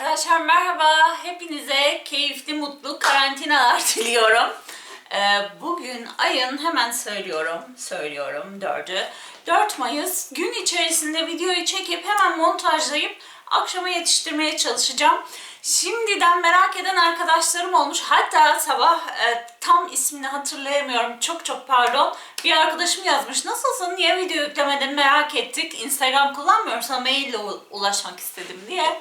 Arkadaşlar merhaba. Hepinize keyifli, mutlu karantinalar diliyorum. Ee, bugün ayın hemen söylüyorum, söylüyorum 4'ü. 4 Mayıs gün içerisinde videoyu çekip hemen montajlayıp akşama yetiştirmeye çalışacağım. Şimdiden merak eden arkadaşlarım olmuş. Hatta sabah e, tam ismini hatırlayamıyorum. Çok çok pardon. Bir arkadaşım yazmış. Nasılsın? Niye video yüklemedin? Merak ettik. Instagram kullanmıyorum. Sana maille ulaşmak istedim diye.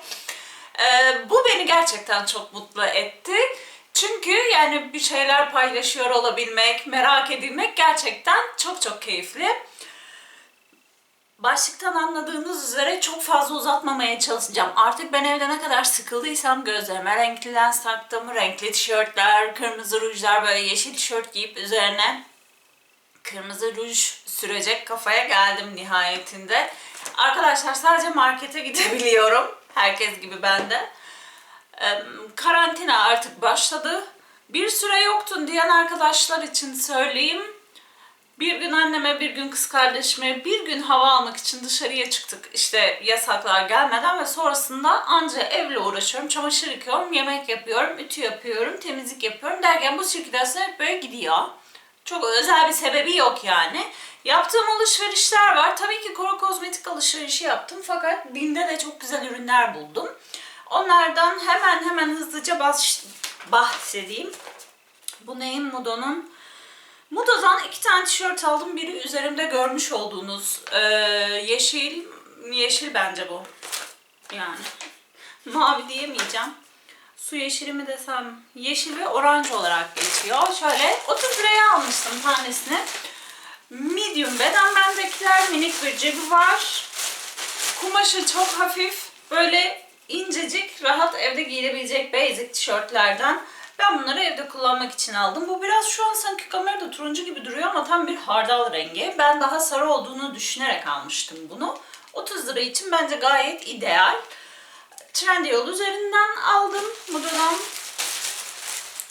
Ee, bu beni gerçekten çok mutlu etti. Çünkü yani bir şeyler paylaşıyor olabilmek, merak edilmek gerçekten çok çok keyifli. Başlıktan anladığınız üzere çok fazla uzatmamaya çalışacağım. Artık ben evde ne kadar sıkıldıysam gözlerime renkli lens taktım, renkli tişörtler, kırmızı rujlar, böyle yeşil tişört giyip üzerine kırmızı ruj sürecek kafaya geldim nihayetinde. Arkadaşlar sadece markete gidebiliyorum. Herkes gibi ben de. Ee, Karantina artık başladı. Bir süre yoktun diyen arkadaşlar için söyleyeyim. Bir gün anneme, bir gün kız kardeşime, bir gün hava almak için dışarıya çıktık. İşte yasaklar gelmeden ve sonrasında anca evle uğraşıyorum. Çamaşır yıkıyorum, yemek yapıyorum, ütü yapıyorum, temizlik yapıyorum derken bu sirkülasyon hep böyle gidiyor. Çok özel bir sebebi yok yani. Yaptığım alışverişler var. Tabii ki koro kozmetik alışverişi yaptım fakat Binde de çok güzel ürünler buldum. Onlardan hemen hemen hızlıca baş- bahsedeyim. Bu neyin Mudo'nun? Mudo'dan iki tane tişört aldım. Biri üzerimde görmüş olduğunuz eee, yeşil, yeşil bence bu. Yani mavi diyemeyeceğim. Su yeşili mi desem yeşil ve oranj olarak geçiyor. Şöyle 30 liraya almıştım tanesini. Medium beden bendekiler minik bir cebi var. Kumaşı çok hafif. Böyle incecik, rahat evde giyilebilecek basic tişörtlerden. Ben bunları evde kullanmak için aldım. Bu biraz şu an sanki kamerada turuncu gibi duruyor ama tam bir hardal rengi. Ben daha sarı olduğunu düşünerek almıştım bunu. 30 lira için bence gayet ideal. Trendyol üzerinden aldım. Buradan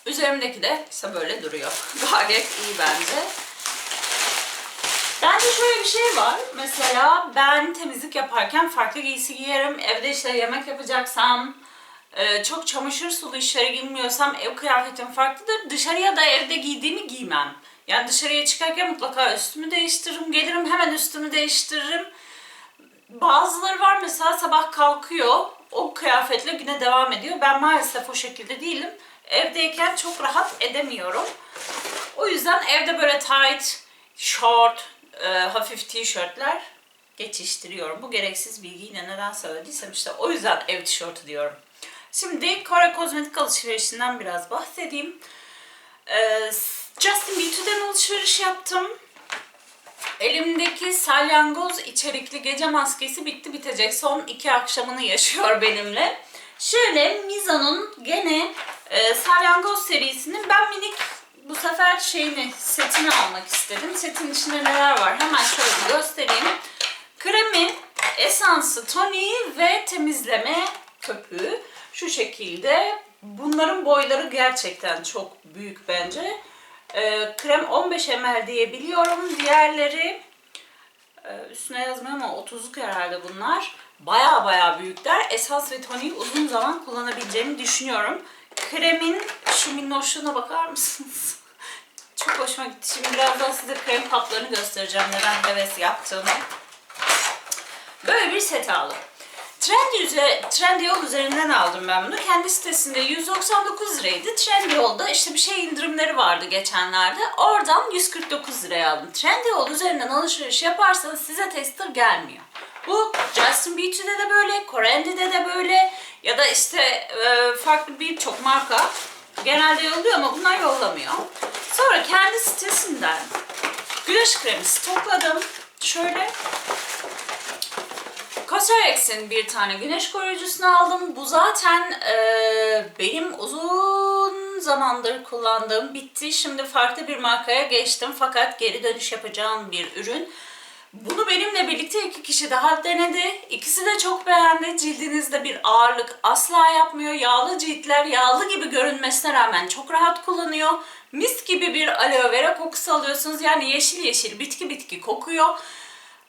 üzerimdeki de ise böyle duruyor. Gayet iyi bence. Bence şöyle bir şey var. Mesela ben temizlik yaparken farklı giysi giyerim. Evde işte yemek yapacaksam, e, çok çamaşır sulu işlere girmiyorsam ev kıyafetim farklıdır. Dışarıya da evde giydiğimi giymem. Yani dışarıya çıkarken mutlaka üstümü değiştiririm. Gelirim hemen üstümü değiştiririm. Bazıları var mesela sabah kalkıyor, o kıyafetle güne devam ediyor. Ben maalesef o şekilde değilim. Evdeyken çok rahat edemiyorum. O yüzden evde böyle tight, short, e, hafif tişörtler geçiştiriyorum. Bu gereksiz bilgiyi yine neden söylediysem işte o yüzden ev tişörtü diyorum. Şimdi Kore kozmetik alışverişinden biraz bahsedeyim. E, Justin Beauty'den alışveriş yaptım. Elimdeki salyangoz içerikli gece maskesi bitti bitecek. Son iki akşamını yaşıyor benimle. Şöyle Miza'nın gene e, salyangoz serisinin ben minik bu sefer şeyini setini almak istedim. Setin içinde neler var hemen şöyle göstereyim. Kremi, esansı, toniği ve temizleme köpüğü. Şu şekilde. Bunların boyları gerçekten çok büyük bence. Ee, krem 15 ml diye biliyorum. Diğerleri e, üstüne yazmıyor ama 30'luk herhalde bunlar. Baya baya büyükler. Esas ve toniği uzun zaman kullanabileceğimi düşünüyorum. Kremin şu minnoşluğuna bakar mısınız? Çok hoşuma gitti. Şimdi birazdan size krem kaplarını göstereceğim. Neden heves yaptığımı. Böyle bir set aldım. Trendy üze, Trendyol üzerinden aldım ben bunu. Kendi sitesinde 199 liraydı. Trendyol'da işte bir şey indirimleri vardı geçenlerde. Oradan 149 liraya aldım. Trendyol üzerinden alışveriş yaparsanız size tester gelmiyor. Bu Justin Beauty'de de böyle, Corendi'de de böyle ya da işte e, farklı birçok marka genelde yolluyor ama bunlar yollamıyor. Sonra kendi sitesinden güneş kremi stokladım. Şöyle Cosrx'in bir tane güneş koruyucusunu aldım. Bu zaten e, benim uzun zamandır kullandığım bitti. Şimdi farklı bir markaya geçtim fakat geri dönüş yapacağım bir ürün. Bunu benimle birlikte iki kişi daha denedi. İkisi de çok beğendi. Cildinizde bir ağırlık asla yapmıyor. Yağlı ciltler yağlı gibi görünmesine rağmen çok rahat kullanıyor. Mis gibi bir aloe vera kokusu alıyorsunuz. Yani yeşil yeşil bitki bitki kokuyor.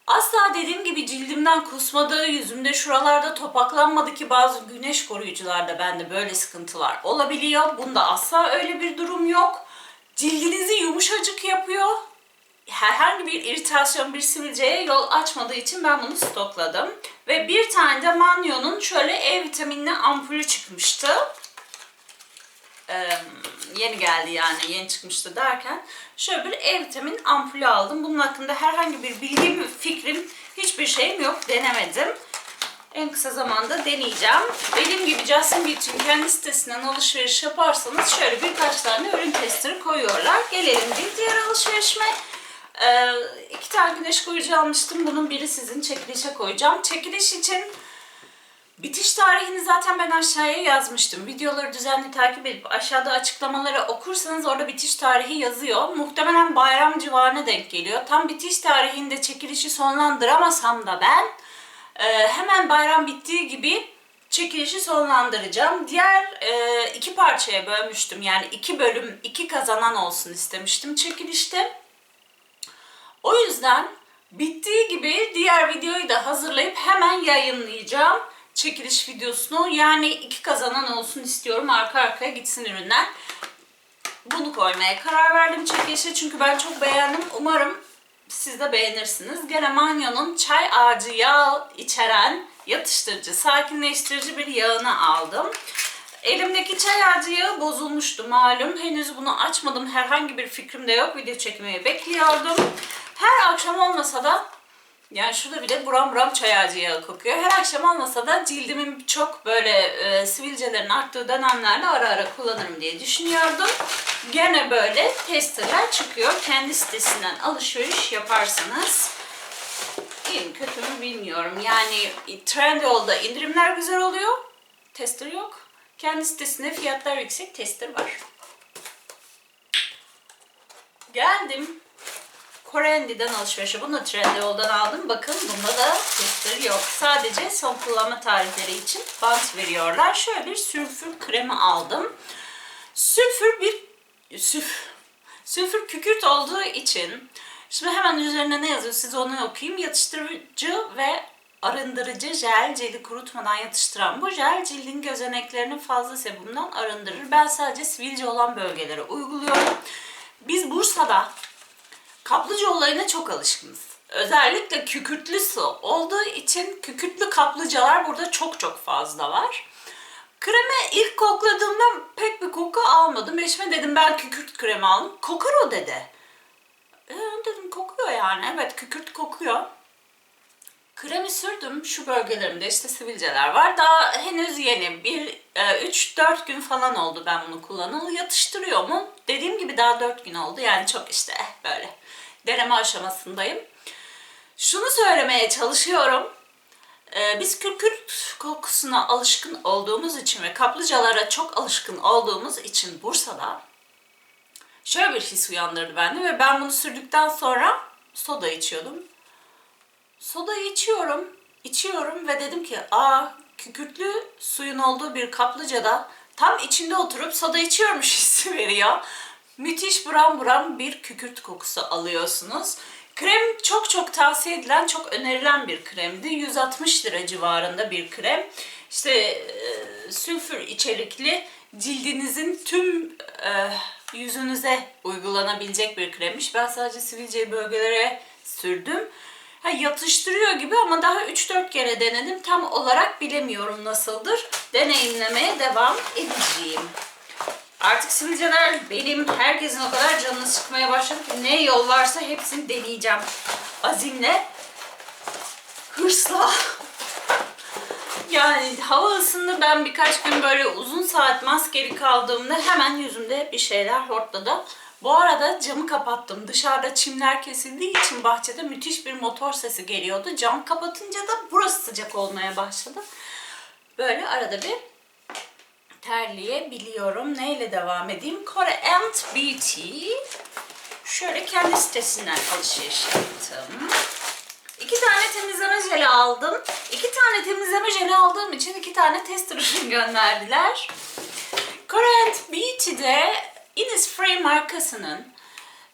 Asla dediğim gibi cildimden kusmadı, yüzümde şuralarda topaklanmadı ki bazı güneş koruyucularda bende böyle sıkıntılar olabiliyor. Bunda asla öyle bir durum yok. Cildinizi yumuşacık yapıyor. Herhangi bir iritasyon, bir sivilceye yol açmadığı için ben bunu stokladım. Ve bir tane de Manyo'nun şöyle E vitaminli ampulü çıkmıştı. Ee, yeni geldi yani yeni çıkmıştı derken şöyle bir E vitamin ampulü aldım. Bunun hakkında herhangi bir bilgim, fikrim, hiçbir şeyim yok. Denemedim. En kısa zamanda deneyeceğim. Dediğim gibi Justin Beauty'nin kendi sitesinden alışveriş yaparsanız şöyle birkaç tane ürün testleri koyuyorlar. Gelelim bir diğer alışverişime. Ee, iki tane güneş koruyucu almıştım. Bunun biri sizin çekilişe koyacağım. Çekiliş için Bitiş tarihini zaten ben aşağıya yazmıştım. Videoları düzenli takip edip aşağıda açıklamaları okursanız orada bitiş tarihi yazıyor. Muhtemelen bayram civarına denk geliyor. Tam bitiş tarihinde çekilişi sonlandıramasam da ben e, hemen bayram bittiği gibi çekilişi sonlandıracağım. Diğer e, iki parçaya bölmüştüm. Yani iki bölüm, iki kazanan olsun istemiştim çekilişte. O yüzden bittiği gibi diğer videoyu da hazırlayıp hemen yayınlayacağım çekiliş videosunu. Yani iki kazanan olsun istiyorum. Arka arkaya gitsin ürünler. Bunu koymaya karar verdim çekilişe çünkü ben çok beğendim. Umarım siz de beğenirsiniz. Gene Manyo'nun çay ağacı yağı içeren yatıştırıcı, sakinleştirici bir yağını aldım. Elimdeki çay ağacı bozulmuştu malum. Henüz bunu açmadım. Herhangi bir fikrim de yok. Video çekmeyi bekliyordum. Her akşam olmasa da yani şurada bile buram buram çay ağacı yağı kokuyor. Her akşam olmasa da cildimin çok böyle e, sivilcelerin arttığı dönemlerde ara ara kullanırım diye düşünüyordum. Gene böyle testerler çıkıyor. Kendi sitesinden alışveriş yaparsanız iyi mi kötü mü bilmiyorum. Yani Trendyol'da indirimler güzel oluyor. Tester yok. Kendi sitesinde fiyatlar yüksek, tester var. Geldim. Korendi'den alışverişe. Bunu da Trendyol'dan aldım. Bakın bunda da tester yok. Sadece son kullanma tarihleri için bant veriyorlar. Şöyle bir sülfür kremi aldım. Sülfür bir süf, sülfür kükürt olduğu için şimdi hemen üzerine ne yazıyor size onu okuyayım. Yatıştırıcı ve arındırıcı jel cildi kurutmadan yatıştıran bu jel cildin gözeneklerini fazla sebumdan arındırır. Ben sadece sivilce olan bölgelere uyguluyorum. Biz Bursa'da kaplıca olayına çok alışkınız. Özellikle kükürtlü su olduğu için kükürtlü kaplıcalar burada çok çok fazla var. Kremi ilk kokladığımda pek bir koku almadım. Eşime dedim ben kükürt kremi aldım. Kokar o dedi. E, dedim kokuyor yani. Evet kükürt kokuyor. Kremi sürdüm şu bölgelerimde işte sivilceler var. Daha henüz yeni. Bir 3-4 gün falan oldu ben bunu kullanalı. Yatıştırıyor mu? Dediğim gibi daha 4 gün oldu. Yani çok işte böyle deneme aşamasındayım. Şunu söylemeye çalışıyorum. Ee, biz kükürt kokusuna alışkın olduğumuz için ve kaplıcalara çok alışkın olduğumuz için Bursa'da şöyle bir his uyandırdı bende ve ben bunu sürdükten sonra soda içiyordum. Soda içiyorum, içiyorum ve dedim ki aa kükürtlü suyun olduğu bir kaplıcada tam içinde oturup soda içiyormuş hissi veriyor. Müthiş buram buram bir kükürt kokusu alıyorsunuz. Krem çok çok tavsiye edilen, çok önerilen bir kremdi. 160 lira civarında bir krem. İşte e, sülfür içerikli cildinizin tüm e, yüzünüze uygulanabilecek bir kremmiş. Ben sadece sivilce bölgelere sürdüm. Ha, yatıştırıyor gibi ama daha 3-4 kere denedim. Tam olarak bilemiyorum nasıldır. Deneyimlemeye devam edeceğim. Artık sivilceler benim herkesin o kadar canını sıkmaya başladı ki ne yol varsa hepsini deneyeceğim. Azimle, hırsla. Yani hava ısındı ben birkaç gün böyle uzun saat maskeli kaldığımda hemen yüzümde bir şeyler hortladı. Bu arada camı kapattım. Dışarıda çimler kesildiği için bahçede müthiş bir motor sesi geliyordu. Cam kapatınca da burası sıcak olmaya başladı. Böyle arada bir terleyebiliyorum. Neyle devam edeyim? Kore Ant Beauty. Şöyle kendi sitesinden alışveriş yaptım. İki tane temizleme jeli aldım. İki tane temizleme jeli aldığım için iki tane test ürün gönderdiler. Ant Beauty'de Innisfree markasının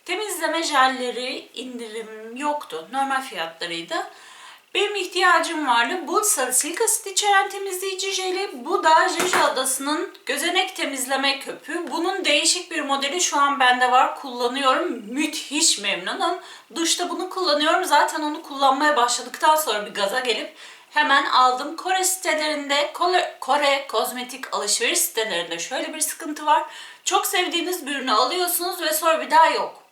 Temizleme jelleri indirim yoktu. Normal fiyatlarıydı. Benim ihtiyacım vardı. Bu salisilik asit içeren temizleyici jeli. Bu da Jeju Adası'nın gözenek temizleme köpüğü. Bunun değişik bir modeli şu an bende var. Kullanıyorum. Müthiş memnunum. Duşta bunu kullanıyorum. Zaten onu kullanmaya başladıktan sonra bir gaza gelip hemen aldım. Kore sitelerinde, Kore, Kore kozmetik alışveriş sitelerinde şöyle bir sıkıntı var. Çok sevdiğiniz bir ürünü alıyorsunuz ve sonra bir daha yok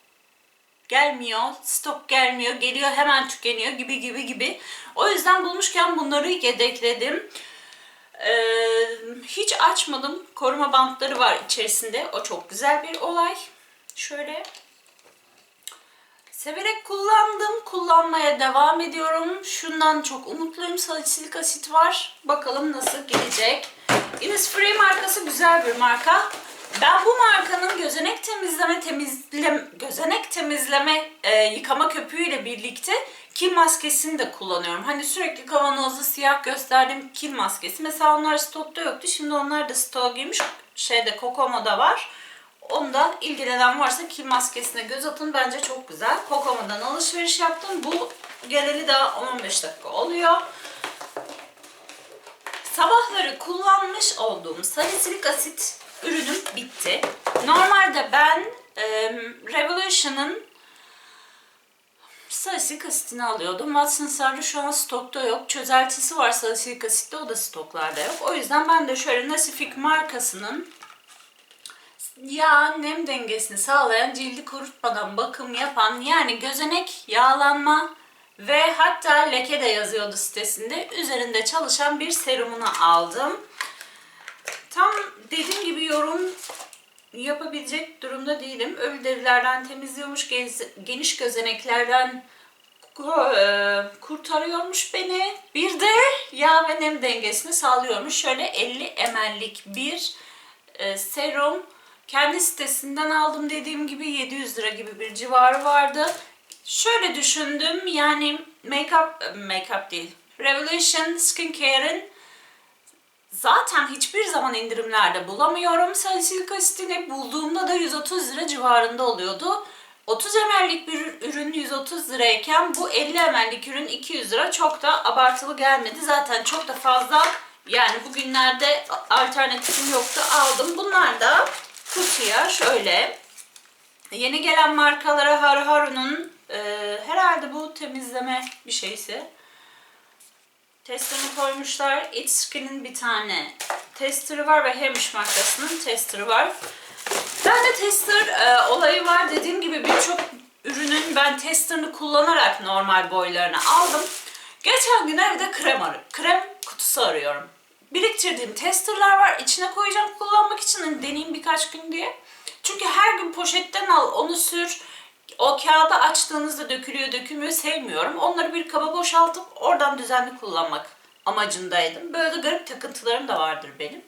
gelmiyor, stok gelmiyor, geliyor hemen tükeniyor gibi gibi gibi. O yüzden bulmuşken bunları yedekledim. Ee, hiç açmadım. Koruma bantları var içerisinde. O çok güzel bir olay. Şöyle Severek kullandım. Kullanmaya devam ediyorum. Şundan çok umutluyum. Salisilik asit var. Bakalım nasıl gelecek. Innisfree markası güzel bir marka. Ben bu markanın gözenek temizleme temizlem gözenek temizleme e, yıkama köpüğüyle birlikte kil maskesini de kullanıyorum. Hani sürekli kavanozda siyah gösterdiğim kil maskesi. Mesela onlar stokta yoktu. Şimdi onlar da stoğa girmiş. Şeyde Kokomo'da var. Ondan ilgilenen varsa kil maskesine göz atın. Bence çok güzel. Kokomo'dan alışveriş yaptım. Bu geleli daha 10-15 dakika oluyor. Sabahları kullanmış olduğum salisilik asit ürünüm bitti. Normalde ben e, Revolution'ın salisilik asitini alıyordum. Watsons'larda şu an stokta yok. Çözeltisi var salisilik asitte o da stoklarda yok. O yüzden ben de şöyle Nasifik markasının yağ nem dengesini sağlayan cildi kurutmadan bakım yapan yani gözenek yağlanma ve hatta leke de yazıyordu sitesinde üzerinde çalışan bir serumunu aldım. Tam dediğim gibi yorum yapabilecek durumda değilim. Ölü derilerden temizliyormuş, geniş gözeneklerden e, kurtarıyormuş beni. Bir de yağ ve nem dengesini sağlıyormuş. Şöyle 50 ml'lik bir e, serum. Kendi sitesinden aldım dediğim gibi 700 lira gibi bir civarı vardı. Şöyle düşündüm yani make-up, make-up değil. Revolution Skincare'ın Zaten hiçbir zaman indirimlerde bulamıyorum. Salisilik asitini bulduğumda da 130 lira civarında oluyordu. 30 ml'lik bir ürün 130 lirayken bu 50 ml'lik ürün 200 lira çok da abartılı gelmedi. Zaten çok da fazla yani bugünlerde alternatifim yoktu aldım. Bunlar da kutuya şöyle yeni gelen markalara Har Haru'nun e, herhalde bu temizleme bir şeysi. Tester'ını koymuşlar. It's Skin'in bir tane tester'ı var ve Hamish markasının tester'ı var. Ben de tester e, olayı var. Dediğim gibi birçok ürünün ben tester'ını kullanarak normal boylarını aldım. Geçen gün evde krem arı, krem kutusu arıyorum. Biriktirdiğim testerlar var. İçine koyacağım kullanmak için hani deneyeyim birkaç gün diye. Çünkü her gün poşetten al, onu sür. O kağıda açtığınızda dökülüyor dökülmüyor sevmiyorum. Onları bir kaba boşaltıp oradan düzenli kullanmak amacındaydım. Böyle de garip takıntılarım da vardır benim.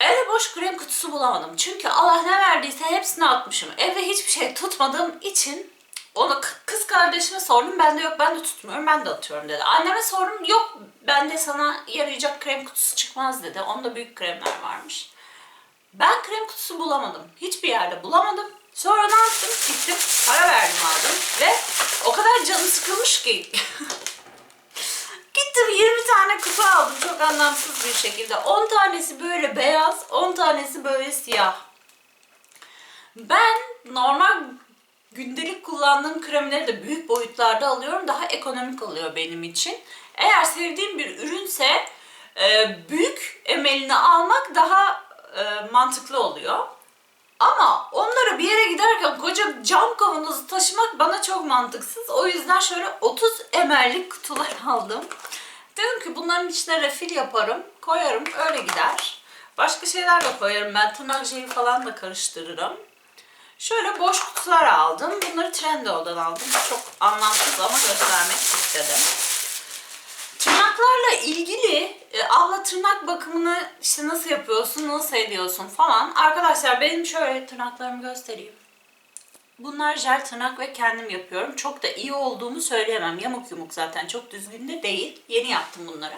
Eve boş krem kutusu bulamadım. Çünkü Allah ne verdiyse hepsini atmışım. Evde hiçbir şey tutmadığım için onu kız kardeşime sordum. Ben de yok ben de tutmuyorum ben de atıyorum dedi. Anneme sordum yok bende sana yarayacak krem kutusu çıkmaz dedi. Onda büyük kremler varmış. Ben krem kutusu bulamadım. Hiçbir yerde bulamadım. Sonra ne yaptım? Gittim, para verdim aldım ve o kadar canım sıkılmış ki. Gittim 20 tane kutu aldım çok anlamsız bir şekilde. 10 tanesi böyle beyaz, 10 tanesi böyle siyah. Ben normal gündelik kullandığım kremleri de büyük boyutlarda alıyorum. Daha ekonomik oluyor benim için. Eğer sevdiğim bir ürünse e, büyük emelini almak daha e, mantıklı oluyor. Ama onları bir yere giderken koca cam kavanozu taşımak bana çok mantıksız. O yüzden şöyle 30 ml'lik kutular aldım. Dedim ki bunların içine refil yaparım, koyarım, öyle gider. Başka şeyler de koyarım ben. Tırnak jeli falan da karıştırırım. Şöyle boş kutular aldım. Bunları Trendyol'dan aldım. Çok anlamsız ama göstermek istedim. Tırnaklarla ilgili e, abla tırnak bakımını işte nasıl yapıyorsun, nasıl ediyorsun falan. Arkadaşlar benim şöyle tırnaklarımı göstereyim. Bunlar jel tırnak ve kendim yapıyorum. Çok da iyi olduğumu söyleyemem. Yamuk yumuk zaten çok düzgün de değil. Yeni yaptım bunları.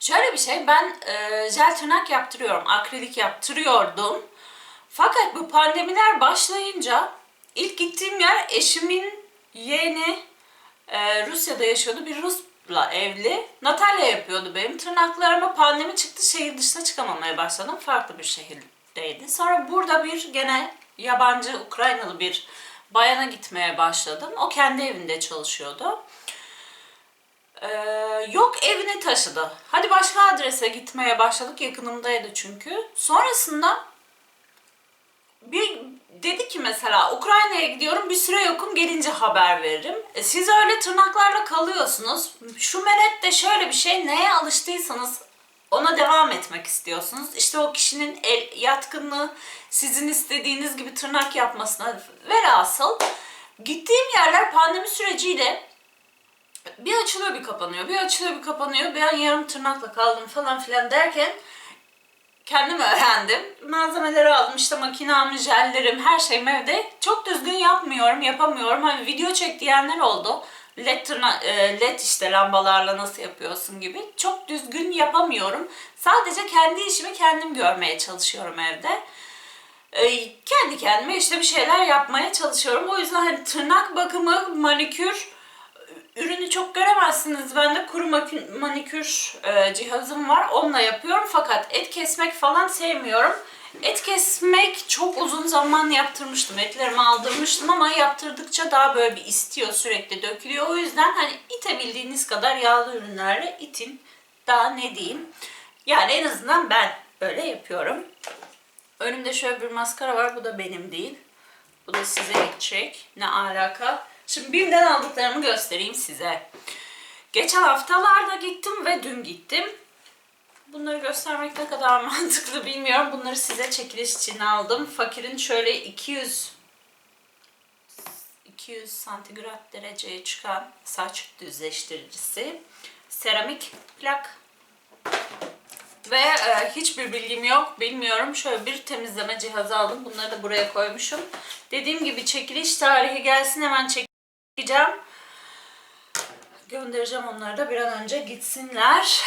Şöyle bir şey ben e, jel tırnak yaptırıyorum. Akrilik yaptırıyordum. Fakat bu pandemiler başlayınca ilk gittiğim yer eşimin yeğeni e, Rusya'da yaşıyordu. Bir Rus'la evli. Natalya yapıyordu benim. Tırnaklarıma pandemi çıktı. Şehir dışına çıkamamaya başladım. Farklı bir şehirdeydi. Sonra burada bir gene yabancı Ukraynalı bir bayana gitmeye başladım. O kendi evinde çalışıyordu. Ee, yok evine taşıdı. Hadi başka adrese gitmeye başladık. Yakınımdaydı çünkü. Sonrasında bir dedi ki mesela Ukrayna'ya gidiyorum bir süre yokum gelince haber veririm. E, siz öyle tırnaklarla kalıyorsunuz. Şu menet de şöyle bir şey neye alıştıysanız ona devam etmek istiyorsunuz. İşte o kişinin el yatkınlığı sizin istediğiniz gibi tırnak yapmasına velhasıl gittiğim yerler pandemi süreciyle bir açılıyor bir kapanıyor, bir açılıyor bir kapanıyor. Ben yarım tırnakla kaldım falan filan derken kendim öğrendim. Malzemeleri aldım işte makinamı, jellerim, her şeyim evde. Çok düzgün yapmıyorum, yapamıyorum. Hani video çek diyenler oldu. LED, tırna, e, LED işte lambalarla nasıl yapıyorsun gibi. Çok düzgün yapamıyorum. Sadece kendi işimi kendim görmeye çalışıyorum evde. E, kendi kendime işte bir şeyler yapmaya çalışıyorum. O yüzden hani tırnak bakımı, manikür, ürünü çok göremezsiniz. Bende kuru maki- manikür e, cihazım var. Onunla yapıyorum. Fakat et kesmek falan sevmiyorum. Et kesmek çok uzun zaman yaptırmıştım. Etlerimi aldırmıştım ama yaptırdıkça daha böyle bir istiyor. Sürekli dökülüyor. O yüzden hani itebildiğiniz kadar yağlı ürünlerle itin. Daha ne diyeyim. Yani en azından ben böyle yapıyorum. Önümde şöyle bir maskara var. Bu da benim değil. Bu da size gidecek. Ne alaka? Şimdi birden aldıklarımı göstereyim size. Geçen haftalarda gittim ve dün gittim. Bunları göstermek ne kadar mantıklı bilmiyorum. Bunları size çekiliş için aldım. Fakirin şöyle 200 200 santigrat dereceye çıkan saç düzleştiricisi. Seramik plak ve e, hiçbir bilgim yok, bilmiyorum. Şöyle bir temizleme cihazı aldım. Bunları da buraya koymuşum. Dediğim gibi çekiliş tarihi gelsin hemen çekeceğim. Göndereceğim onları da bir an önce gitsinler.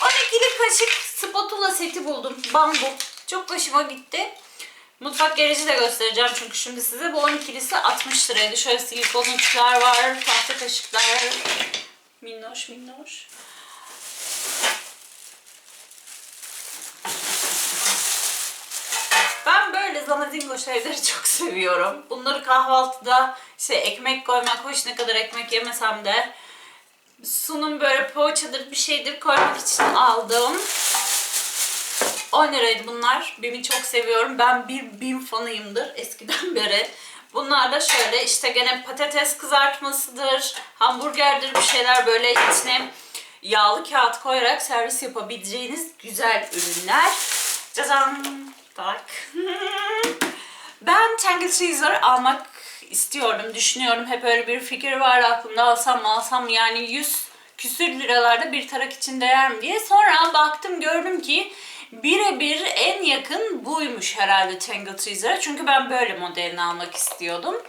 12'li kaşık spatula seti buldum. Bambu. Çok hoşuma gitti. Mutfak gereci de göstereceğim çünkü şimdi size bu 12'lisi 60 liraydı. Şöyle silikonluklar var, tahta kaşıklar, Minnoş minnoş. Ben böyle zanazingo şeyleri çok seviyorum. Bunları kahvaltıda işte ekmek koymak, hoş ne kadar ekmek yemesem de sunum böyle poğaçadır bir şeydir koymak için aldım. 10 liraydı bunlar. Bim'i çok seviyorum. Ben bir Bim fanıyımdır eskiden beri. Bunlar da şöyle işte gene patates kızartmasıdır, hamburgerdir bir şeyler böyle içine yağlı kağıt koyarak servis yapabileceğiniz güzel ürünler. Cazam! Tak! ben Tangle Teaser almak istiyordum, düşünüyorum. Hep öyle bir fikir var aklımda alsam mı alsam mı yani 100 küsür liralarda bir tarak için değer mi diye. Sonra baktım gördüm ki birebir en yakın buymuş herhalde Tangle Teaser'a. Çünkü ben böyle modelini almak istiyordum.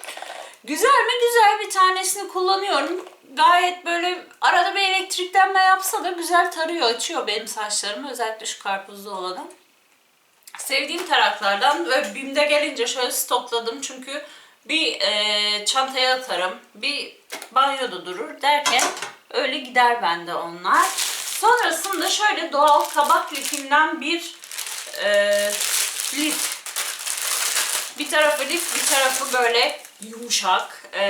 Güzel mi? Güzel bir tanesini kullanıyorum. Gayet böyle arada bir elektriklenme yapsa da güzel tarıyor, açıyor benim saçlarımı. Özellikle şu karpuzlu olanı. Sevdiğim taraklardan ve BİM'de gelince şöyle stokladım. Çünkü bir e, çantaya atarım, bir banyoda durur derken öyle gider bende onlar. Sonrasında şöyle doğal kabak lifinden bir e, lif. Bir tarafı lif, bir tarafı böyle yumuşak. e,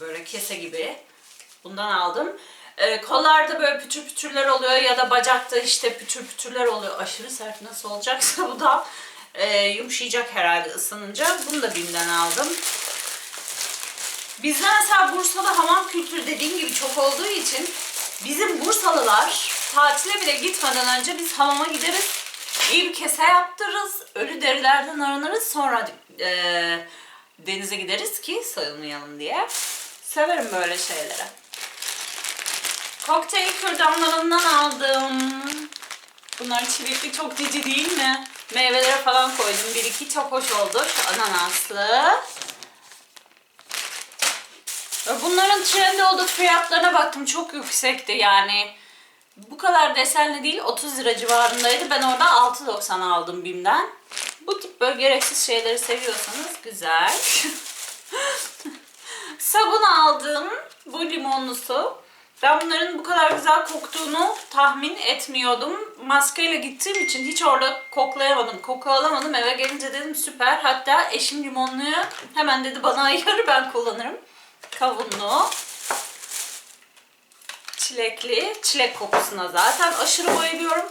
böyle kese gibi. Bundan aldım. E, kollarda böyle pütür pütürler oluyor ya da bacakta işte pütür pütürler oluyor. Aşırı sert nasıl olacaksa bu da e, yumuşayacak herhalde ısınınca. Bunu da BİM'den aldım. Bizde mesela Bursa'da hamam kültürü dediğim gibi çok olduğu için bizim Bursalılar tatile bile gitmeden önce biz hamama gideriz. İyi bir kese yaptırırız. Ölü derilerden arınırız. Sonra e, denize gideriz ki soyulmayalım diye. Severim böyle şeyleri. Kokteyl kürdanlarından aldım. Bunlar çilekli çok cici değil mi? Meyvelere falan koydum. Bir iki çok hoş oldu. Şu ananaslı. Bunların trend olduğu fiyatlarına baktım çok yüksekti yani. Bu kadar desenli değil 30 lira civarındaydı. Ben orada 6.90 aldım BİM'den. Bu tip böyle gereksiz şeyleri seviyorsanız güzel. Sabun aldım. Bu limonlu su. Ben bunların bu kadar güzel koktuğunu tahmin etmiyordum. Maskeyle gittiğim için hiç orada koklayamadım, koku alamadım. Eve gelince dedim süper. Hatta eşim limonluyu hemen dedi bana ayır ben kullanırım. Kavunlu. Çilekli. Çilek kokusuna zaten aşırı bayılıyorum.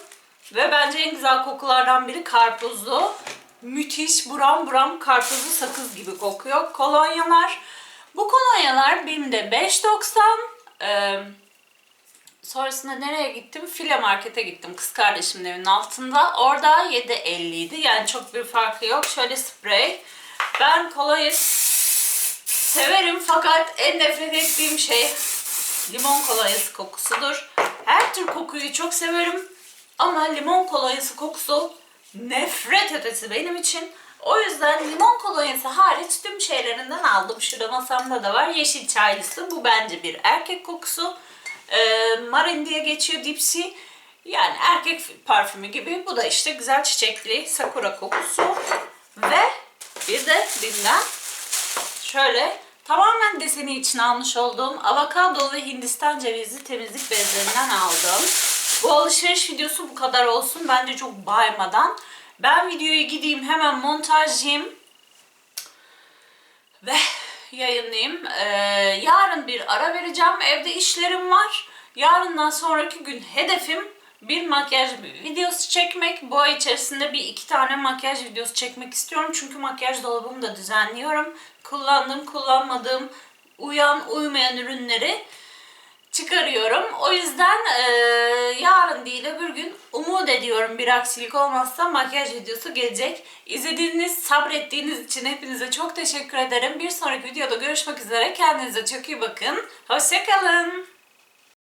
Ve bence en güzel kokulardan biri karpuzlu. Müthiş buram buram karpuzlu sakız gibi kokuyor. Kolonyalar. Bu kolonyalar BİM'de 5.90. Ee, sonrasında nereye gittim? File markete gittim. Kız kardeşimin evinin altında. Orada 7.50 idi. Yani çok bir farkı yok. Şöyle sprey. Ben kolonya severim fakat en nefret ettiğim şey limon kolonyası kokusudur. Her tür kokuyu çok severim. Ama limon kolonyası kokusu nefret ötesi benim için. O yüzden limon kolonyası hariç tüm şeylerinden aldım. Şurada masamda da var. Yeşil çaylısı. Bu bence bir erkek kokusu. Ee, Marin geçiyor Dipsy. Yani erkek parfümü gibi. Bu da işte güzel çiçekli sakura kokusu. Ve bir de Bim'den şöyle tamamen deseni için almış olduğum avokado ve hindistan cevizi temizlik bezlerinden aldım. Bu alışveriş videosu bu kadar olsun. Bence çok baymadan. Ben videoyu gideyim hemen montajlayayım. Ve yayınlayayım. Ee, yarın bir ara vereceğim. Evde işlerim var. Yarından sonraki gün hedefim bir makyaj videosu çekmek. Bu ay içerisinde bir iki tane makyaj videosu çekmek istiyorum. Çünkü makyaj dolabımı da düzenliyorum. Kullandığım, kullanmadığım, uyan, uymayan ürünleri çıkarıyorum. O yüzden eee, yarın değil öbür gün umut ediyorum bir aksilik olmazsa makyaj videosu gelecek. İzlediğiniz, sabrettiğiniz için hepinize çok teşekkür ederim. Bir sonraki videoda görüşmek üzere. Kendinize çok iyi bakın. Hoşçakalın.